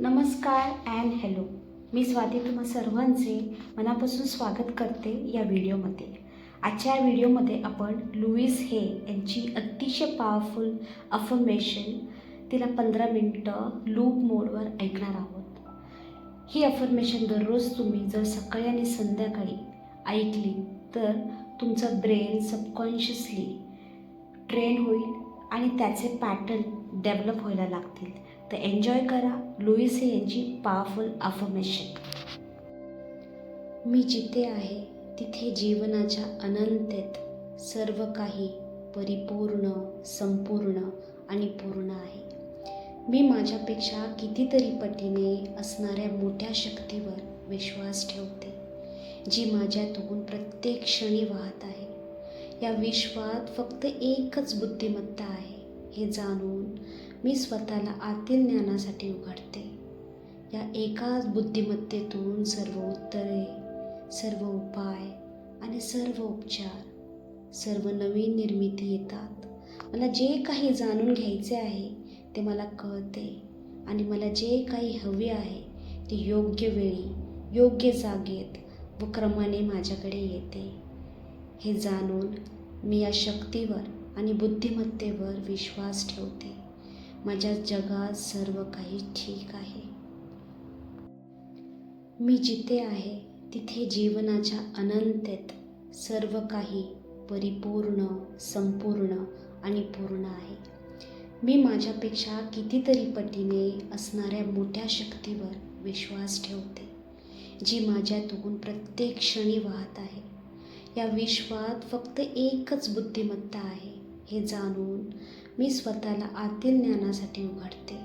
नमस्कार and hello मी स्वाती तुम्हा सर्वांचे मनापासून स्वागत करते या व्हिडिओमध्ये. आजच्या या व्हिडिओमध्ये आपण लुईस हे यांची अतिशय पॉवरफुल अफर्मेशन तिला पंधरा मिनटं लूप मोडवर ऐकणार आहोत. ही अफर्मेशन दररोज तुम्ही जर सकाळी आणि संध्याकाळी ऐकली तर तुमचं ब्रेन सबकॉन्शियसली ट्रेन होईल आणि त्याचे पॅटर्न डेव्हलप व्हायला लागतील. तर एन्जॉय करा. लुईस हे यांची पॉवरफुल अफर्मेशन मी जिथे आहे तिथे जीवनाच्या अनंतेत सर्व काही परिपूर्ण संपूर्ण आणि पूर्ण आहे. मी माझ्यापेक्षा कितीतरी पटीने असणाऱ्या मोठ्या शक्तीवर विश्वास ठेवते जी माझ्यातून प्रत्येक क्षणी वाहत आहे. या विश्वात फक्त एकच बुद्धिमत्ता आहे हे जाणून मी स्वतःला आतील ज्ञानासाठी उघडते. या एकाच बुद्धिमत्तेतून सर्व उत्तरे सर्व उपाय आणि सर्व उपचार सर्व नवीन निर्मिती येतात. मला जे काही जाणून घ्यायचे आहे ते मला कळते आणि मला जे काही हवे आहे ते योग्य वेळी योग्य जागेत व क्रमाने माझ्याकडे येते. हे जाणून मी या शक्तीवर आणि बुद्धिमत्तेवर विश्वास ठेवते. माझ्या जगात सर्व काही ठीक आहे. मी जिथे आहे तिथे जीवनाच्या अनंतेत सर्व काही परिपूर्ण संपूर्ण आणि पूर्ण आहे. मी माझ्यापेक्षा कितीतरी पटीने असणाऱ्या मोठ्या शक्तीवर विश्वास ठेवते जी माझ्यातून प्रत्येक क्षणी वाहत आहे. या विश्वात फक्त एकच बुद्धिमत्ता आहे हे जाणून मी स्वतःला आतील ज्ञानासाठी उघडते.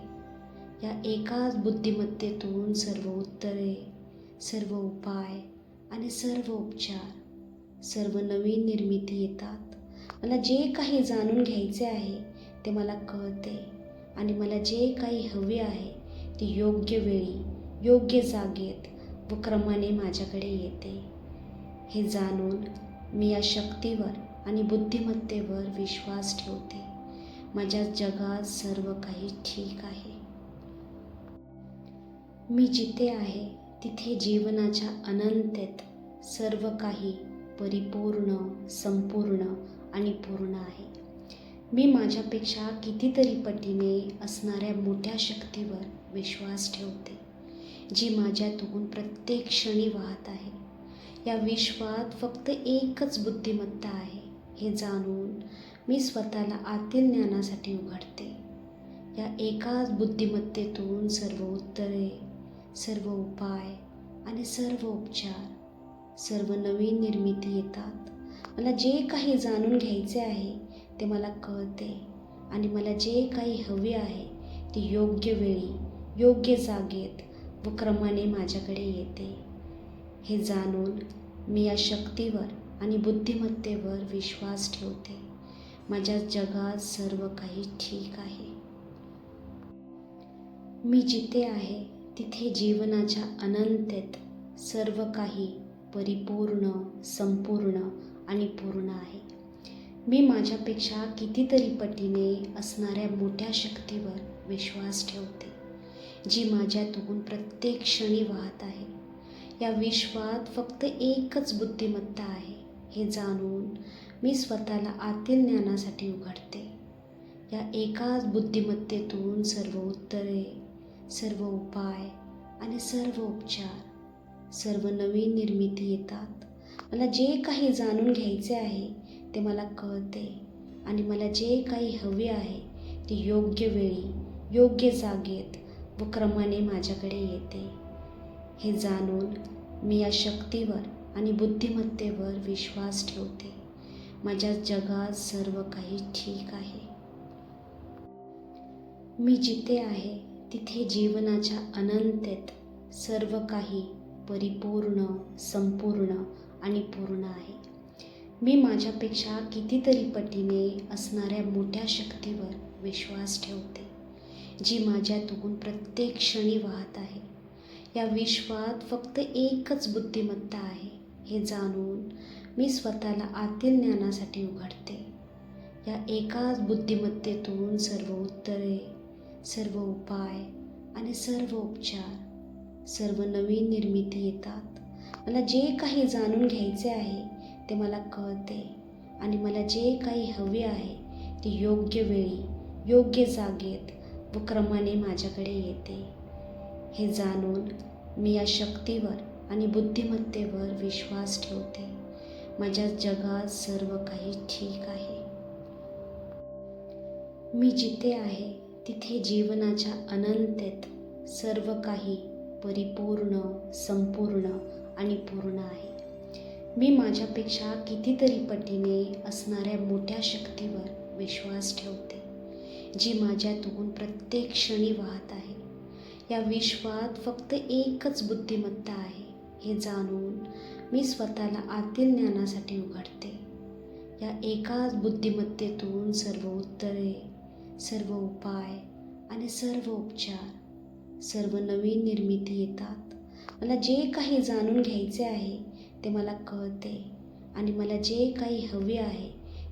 या एकाच बुद्धिमत्तेतून सर्व उत्तरे सर्व उपाय आणि सर्व उपचार सर्व नवीन निर्मिती येतात. मला जे काही जाणून घ्यायचे आहे ते मला कळते आणि मला जे काही हवे आहे ते योग्य वेळी योग्य जागेत व क्रमाने माझ्याकडे येते. हे जाणून मी या शक्तीवर आणि बुद्धिमत्तेवर विश्वास ठेवते. माझ्या जगात सर्व काही ठीक आहे. मी जिथे आहे तिथे जीवनाच्या अनंतेत सर्व काही परिपूर्ण संपूर्ण आणि पूर्ण आहे. मी माझ्यापेक्षा कितीतरी पटीने असणाऱ्या मोठ्या शक्तीवर विश्वास ठेवते जी माझ्यातून प्रत्येक क्षणी वाहत आहे. या विश्वात फक्त एकच बुद्धिमत्ता आहे हे जाणून मी स्वतःला आतील ज्ञानासाठी उघडते. या एकाच बुद्धिमत्तेतून सर्व उत्तरे सर्व उपाय आणि सर्व उपचार सर्व नवीन निर्मिती येतात. मला जे काही जाणून घ्यायचे आहे ते मला कळते आणि मला जे काही हवे आहे ते योग्य वेळी योग्य जागेत व क्रमाने माझ्याकडे येते. हे जाणून मी या शक्तीवर आणि बुद्धिमत्तेवर विश्वास ठेवते. माझ्या जगात सर्व काही ठीक आहे. मी जिथे आहे तिथे जीवनाच्या अनंतेत सर्व काही परिपूर्ण संपूर्ण आणि पूर्ण आहे. मी माझ्यापेक्षा कितीतरी पटीने असणाऱ्या मोठ्या शक्तीवर विश्वास ठेवते जी माझ्यातून प्रत्येक क्षणी वाहत आहे. या विश्वात फक्त एकच बुद्धिमत्ता आहे हे जाणून मी स्वतःला आतील ज्ञानासाठी उघडते. या एकाच बुद्धिमत्तेतून सर्व उत्तरे सर्व उपाय आणि सर्व उपचार सर्व नवीन निर्मिती येतात. मला जे काही जाणून घ्यायचे आहे ते मला कळते आणि मला जे काही हवे आहे ते योग्य वेळी योग्य जागेत व क्रमाने माझ्याकडे येते. हे जाणून मी या शक्तीवर आणि बुद्धिमत्तेवर विश्वास ठेवते. माझ्या जगात सर्व काही ठीक आहे. मी जिथे आहे तिथे जीवनाच्या अनंतेत सर्व काही परिपूर्ण संपूर्ण आणि पूर्ण आहे. मी माझ्यापेक्षा कितीतरी पटीने असणाऱ्या मोठ्या शक्तीवर विश्वास ठेवते जी माझ्यातून प्रत्येक क्षणी वाहत आहे. या विश्वात फक्त एकच बुद्धिमत्ता आहे हे जाणून मी स्वतःला आतील ज्ञानासाठी उघडते. या एकाच बुद्धिमत्तेतून सर्व उत्तरे सर्व उपाय आणि सर्व उपचार सर्व नवीन निर्मिती येतात. मला जे काही जाणून घ्यायचे आहे ते मला कळते आणि मला जे काही हवे आहे ते योग्य वेळी योग्य जागेत व क्रमाने माझ्याकडे येते. हे जाणून मी या शक्तीवर आणि बुद्धिमत्तेवर विश्वास ठेवते. माझ्या जगात सर्व काही ठीक आहे. मी जिथे आहे तिथे जीवनाच्या अनंतेत सर्व काही परिपूर्ण संपूर्ण आणि पूर्ण आहे. मी माझ्यापेक्षा कितीतरी पटीने असणाऱ्या मोठ्या शक्तीवर विश्वास ठेवते जी माझ्यातून प्रत्येक क्षणी वाहत आहे. या विश्वात फक्त एकच बुद्धिमत्ता आहे हे जाणून मी स्वतःला आतील ज्ञानासाठी उघडते. या एकाच बुद्धिमत्तेतून सर्व उत्तरे सर्व उपाय आणि सर्व उपचार सर्व नवीन निर्मिती येतात. मला जे काही जाणून घ्यायचे आहे ते मला कळते आणि मला जे काही हवे आहे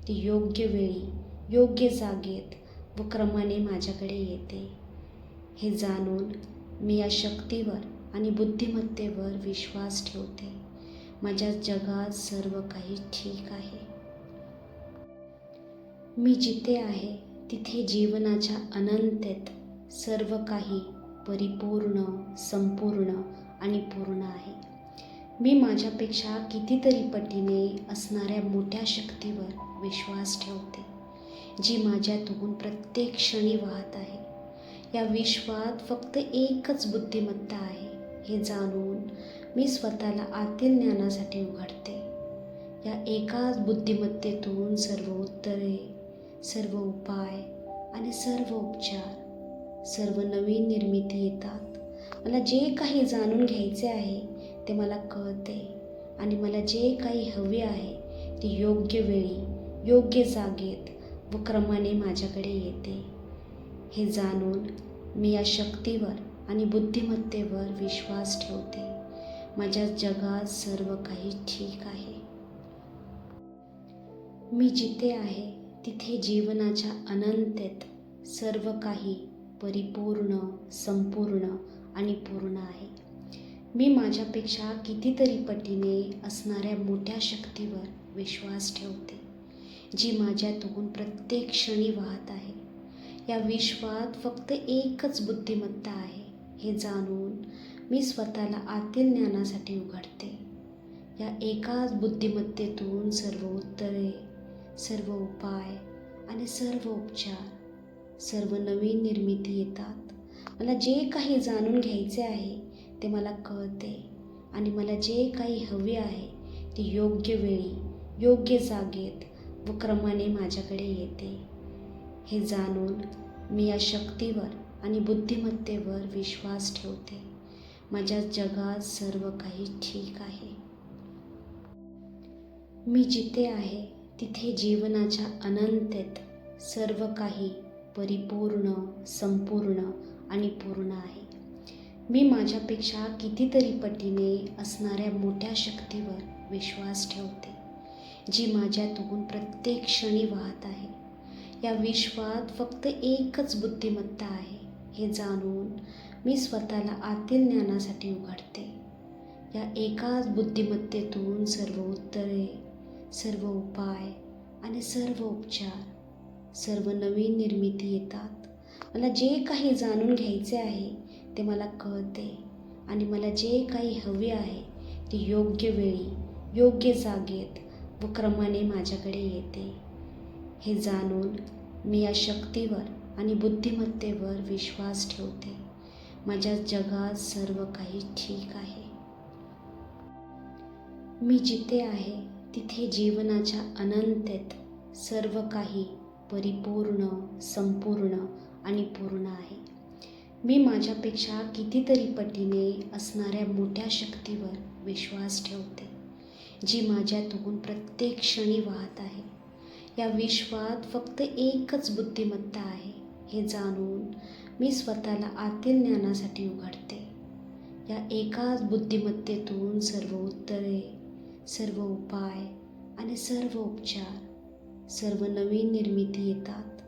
ते योग्य वेळी योग्य जागेत व क्रमाने माझ्याकडे येते. हे जाणून मी या शक्तीवर आणि बुद्धिमत्तेवर विश्वास ठेवते. माझ्या जगात सर्व काही ठीक आहे. मी जिथे आहे तिथे जीवनाच्या अनंतेत सर्व काही परिपूर्ण संपूर्ण आणि पूर्ण आहे. मी माझ्यापेक्षा कितीतरी पटीने असणाऱ्या मोठ्या शक्तीवर विश्वास ठेवते जी माझ्यातून प्रत्येक क्षणी वाहत आहे. या विश्वात फक्त एकच बुद्धिमत्ता आहे हे जाणून मी स्वतःला आतील ज्ञानासाठी उघडते. या एकाच बुद्धिमत्तेतून सर्व उत्तरे सर्व उपाय आणि सर्व उपचार सर्व नवीन निर्मिती येतात. मला जे काही जाणून घ्यायचे आहे ते मला कळते आणि मला जे काही हवे आहे ते योग्य वेळी योग्य जागेत व क्रमाने माझ्याकडे येते. हे जाणून मी या शक्तीवर आणि बुद्धिमत्तेवर विश्वास ठेवते. माझ्या जगात सर्व काही ठीक आहे. मी जिथे आहे तिथे जीवनाच्या अनंतेत सर्व काही परिपूर्ण संपूर्ण आणि पूर्ण आहे. मी माझ्यापेक्षा कितीतरी पटीने असणाऱ्या मोठ्या शक्तीवर विश्वास ठेवते जी माझ्यातून प्रत्येक क्षणी वाहत आहे. या विश्वात फक्त एकच बुद्धिमत्ता आहे हे जाणून मी स्वतःला आतील ज्ञानासाठी उघडते. या एकाच बुद्धिमत्तेतून सर्व उत्तरे सर्व उपाय आणि सर्व उपचार सर्व नवीन निर्मिती येतात. मला जे काही जाणून घ्यायचे आहे ते मला कळते आणि मला जे काही हवे आहे ते योग्य वेळी योग्य जागेत व क्रमाने माझ्याकडे येते. हे जाणून मी या शक्तीवर आणि बुद्धिमत्तेवर विश्वास ठेवते. माझ्या जगात सर्व काही ठीक आहे. मी जिथे आहे तिथे जीवनाच्या अनंतेत सर्व काही परिपूर्ण संपूर्ण आणि पूर्ण आहे. मी माझ्यापेक्षा कितीतरी पटीने असणाऱ्या मोठ्या शक्तीवर विश्वास ठेवते जी माझ्यातून प्रत्येक क्षणी वाहत आहे. या विश्वात फक्त एकच बुद्धिमत्ता आहे हे जाणून मी स्वतःला आतील ज्ञानासाठी उघडते. या एकाच बुद्धिमत्तेतून सर्व उत्तरे सर्व उपाय आणि सर्व उपचार सर्व नवीन निर्मिती येतात. मला जे काही जाणून घ्यायचे आहे ते मला कळते आणि मला जे काही हवे आहे ते योग्य वेळी योग्य जागेत व क्रमाने माझ्याकडे येते. हे जाणून मी या शक्तीवर आणि बुद्धिमत्तेवर विश्वास ठेवते. माझ्या जगात सर्व काही ठीक आहे. मी जिथे आहे तिथे जीवनाच्या अनंतेत सर्व काही परिपूर्ण संपूर्ण आणि पूर्ण आहे. मी माझ्यापेक्षा कितीतरी पटीने असणाऱ्या मोठ्या शक्तीवर विश्वास ठेवते जी माझ्यातून प्रत्येक क्षणी वाहत आहे. या विश्वात फक्त एकच बुद्धिमत्ता आहे हे जाणून मी स्वतःला आतील ज्ञानासाठी उघडते. या एकाच बुद्धिमत्तेतून सर्व उत्तरे सर्व उपाय आणि सर्व उपचार सर्व नवीन निर्मिती येतात.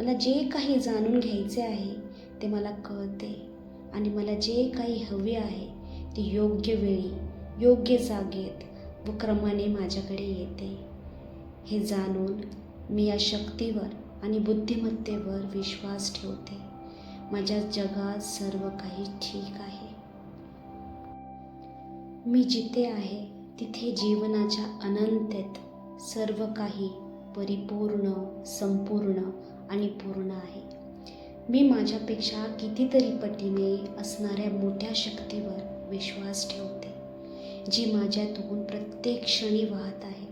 मला जे काही जाणून घ्यायचे आहे ते मला कळते आणि मला जे काही हवे आहे ते योग्य वेळी योग्य जागेत व क्रमाने माझ्याकडे येते. हे जाणून मी या शक्तीवर आणि बुद्धिमत्तेवर विश्वास ठेवते. माझ्या जगात सर्व काही ठीक आहे. मी जिथे आहे तिथे जीवनाच्या अनंतेत सर्व काही परिपूर्ण संपूर्ण आणि पूर्ण आहे. मी माझ्यापेक्षा कितीतरी पटीने असणाऱ्या मोठ्या शक्तीवर विश्वास ठेवते जी माझ्यातून प्रत्येक क्षणी वाहत आहे.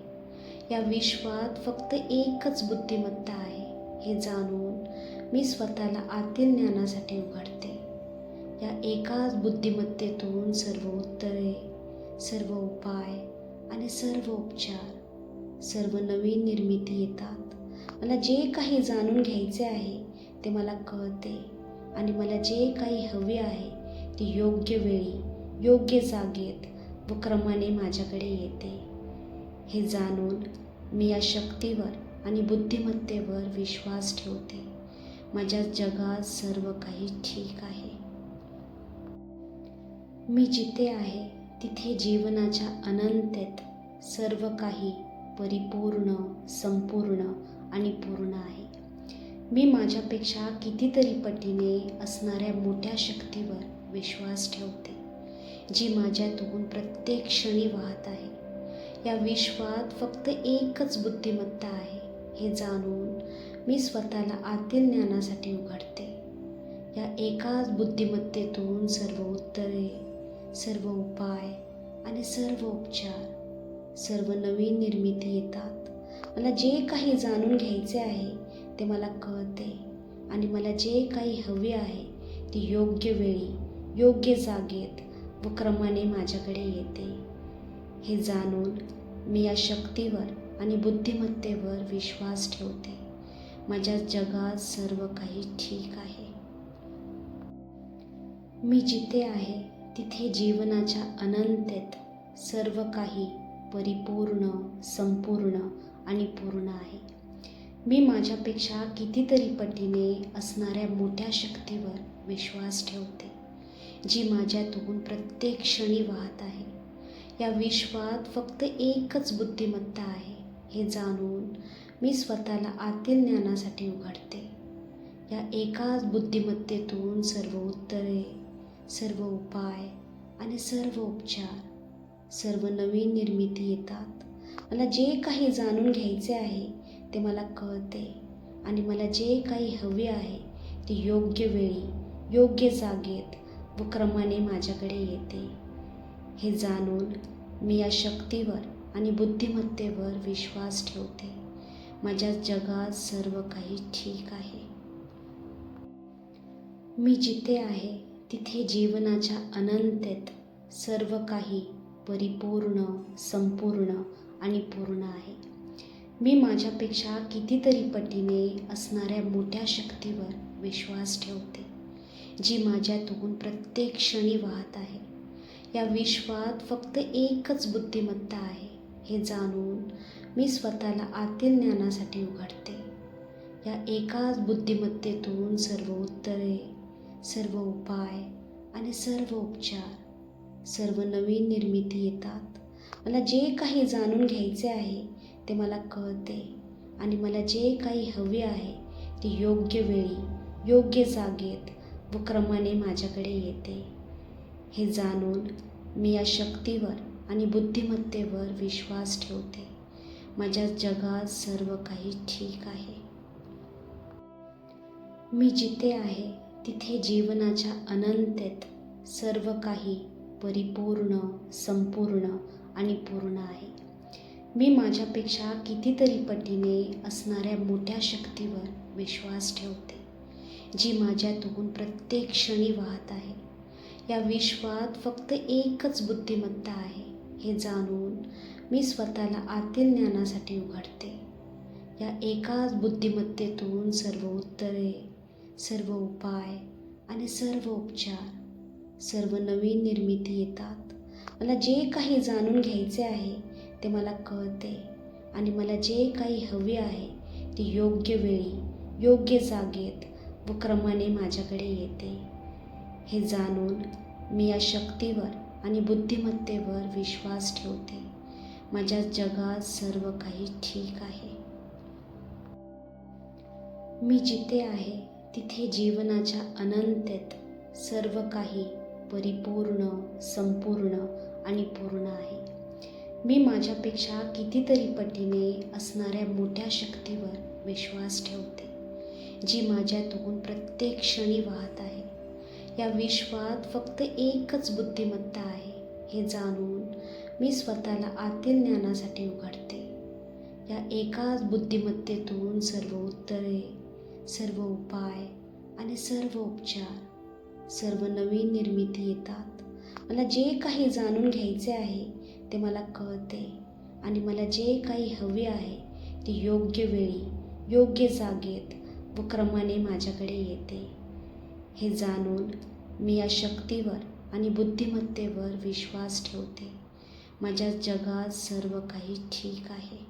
या विश्वात फक्त एकच बुद्धिमत्ता आहे हे जाणून मी स्वतःला आतील ज्ञानासाठी उघडते. या एकाच बुद्धिमत्तेतून सर्व उत्तरे सर्व उपाय आणि सर्व उपचार सर्व नवीन निर्मिती येतात. मला जे काही जाणून घ्यायचे आहे ते मला कळते आणि मला जे काही हवे आहे ते योग्य वेळी योग्य जागेत व क्रमाने माझ्याकडे येते. हे जाणून मी या शक्तीवर आणि बुद्धिमत्तेवर विश्वास ठेवते. माझ्या जगात सर्व काही ठीक आहे. मी जिथे आहे तिथे जीवनाच्या अनंतेत सर्व काही परिपूर्ण संपूर्ण आणि पूर्ण आहे. मी माझ्यापेक्षा कितीतरी पटीने असणाऱ्या मोठ्या शक्तीवर विश्वास ठेवते जी माझ्यातून प्रत्येक क्षणी वाहत आहे. या विश्वात फक्त एकच बुद्धिमत्ता आहे हे जाणून मी स्वतःला आतील ज्ञानासाठी उघडते. या एकाच बुद्धिमत्तेतून सर्व उत्तरे सर्व उपाय आणि सर्व उपचार सर्व नवीन निर्मिती येतात. मला जे काही जाणून घ्यायचे आहे ते मला कळते आणि मला जे काही हवे आहे ते योग्य वेळी योग्य जागेत व क्रमाने माझ्याकडे येते. हे जाणून मी या शक्तीवर आणि बुद्धिमत्तेवर विश्वास ठेवते. माझ्या जगात सर्व काही ठीक आहे. मी जिथे आहे तिथे जीवनाच्या अनंतेत सर्व काही परिपूर्ण संपूर्ण आणि पूर्ण आहे. मी माझ्यापेक्षा कितीतरी पटीने असणाऱ्या मोठ्या शक्तीवर विश्वास ठेवते जी माझ्यातून प्रत्येक क्षणी वाहत आहे. या विश्वात फक्त एकच बुद्धिमत्ता आहे हे जाणून मी स्वतःला आतील ज्ञानासाठी उघडते. या एकाच बुद्धिमत्तेतून सर्व उत्तरे सर्व उपाय आणि सर्व उपचार सर्व नवीन निर्मिती येतात. मला जे काही जाणून घ्यायचे आहे ते मला कळते आणि मला जे काही हवे आहे ते योग्य वेळी योग्य जागेत व क्रमाने माझ्याकडे येते. हे जाणून मी या शक्तीवर आणि बुद्धिमत्तेवर विश्वास ठेवते. माझ्या जगात सर्व काही ठीक आहे. मी जिथे आहे तिथे जीवनाच्या अनंतेत सर्व काही परिपूर्ण संपूर्ण आणि पूर्ण आहे. मी माझ्यापेक्षा कितीतरी पटीने असणाऱ्या मोठ्या शक्तीवर विश्वास ठेवते जी माझ्यातून प्रत्येक क्षणी वाहत आहे. या विश्वात फक्त एकच बुद्धिमत्ता आहे हे जाणून मी स्वतःला आतील ज्ञानासाठी उघडते. या एकाच बुद्धिमत्तेतून सर्व उत्तरे सर्व उपाय आणि सर्व उपचार सर्व नवीन निर्मिती येतात. मला जे काही जाणून घ्यायचे आहे ते मला कळते आणि मला जे काही हवे आहे ते योग्य वेळी योग्य जागेत व क्रमाने माझ्याकडे येते. हे जाणून मी या शक्तीवर आणि बुद्धिमत्तेवर विश्वास ठेवते. माझ्या जगात सर्व काही ठीक आहे. मी जिथे आहे तिथे जीवनाच्या अनंतेत सर्व काही परिपूर्ण संपूर्ण आणि पूर्ण आहे. मी माझ्यापेक्षा कितीतरी पटीने असणाऱ्या मोठ्या शक्तीवर विश्वास ठेवते जी माझ्यातून प्रत्येक क्षणी वाहत आहे. या विश्वात फक्त एकच बुद्धिमत्ता आहे हे जाणून मी स्वतःला आतील ज्ञानासाठी उघडते. या एकाच बुद्धिमत्तेतून सर्व उत्तरे सर्व उपाय आणि सर्व उपचार सर्व नवीन निर्मिती येतात. मला जे काही जाणून घ्यायचे आहे ते मला कळते आणि मला जे काही हवे आहे ते योग्य वेळी योग्य जागेत व क्रमाने माझ्याकडे येते. हे जाणून मी या शक्तीवर आणि बुद्धिमत्तेवर विश्वास ठेवते. माझ्या जगात सर्व काही ठीक आहे. मी जिथे आहे तिथे जीवनाच्या अनंतेत सर्व काही परिपूर्ण संपूर्ण आणि पूर्ण आहे. मी माझ्यापेक्षा कितीतरी पटीने असणाऱ्या मोठ्या शक्तीवर विश्वास ठेवते जी माझ्यातून प्रत्येक क्षणी वाहत आहे. या विश्वात फक्त एकच बुद्धिमत्ता आहे हे जाणून मी स्वतःला आतील ज्ञानासाठी उघडते. या एकाच बुद्धिमत्तेतून सर्व उत्तरे सर्व उपाय आणि सर्व उपचार सर्व नवीन निर्मिती येतात. मला जे काही जाणून घ्यायचे आहे ते मला कळते आणि मला जे काही हवे आहे ते योग्य वेळी योग्य जागेत व क्रमाने माझ्याकडे येते. हे जाणून मी या शक्तीवर आणि बुद्धिमत्तेवर विश्वास ठेवते. माझ्या जगात सर्व काही ठीक आहे.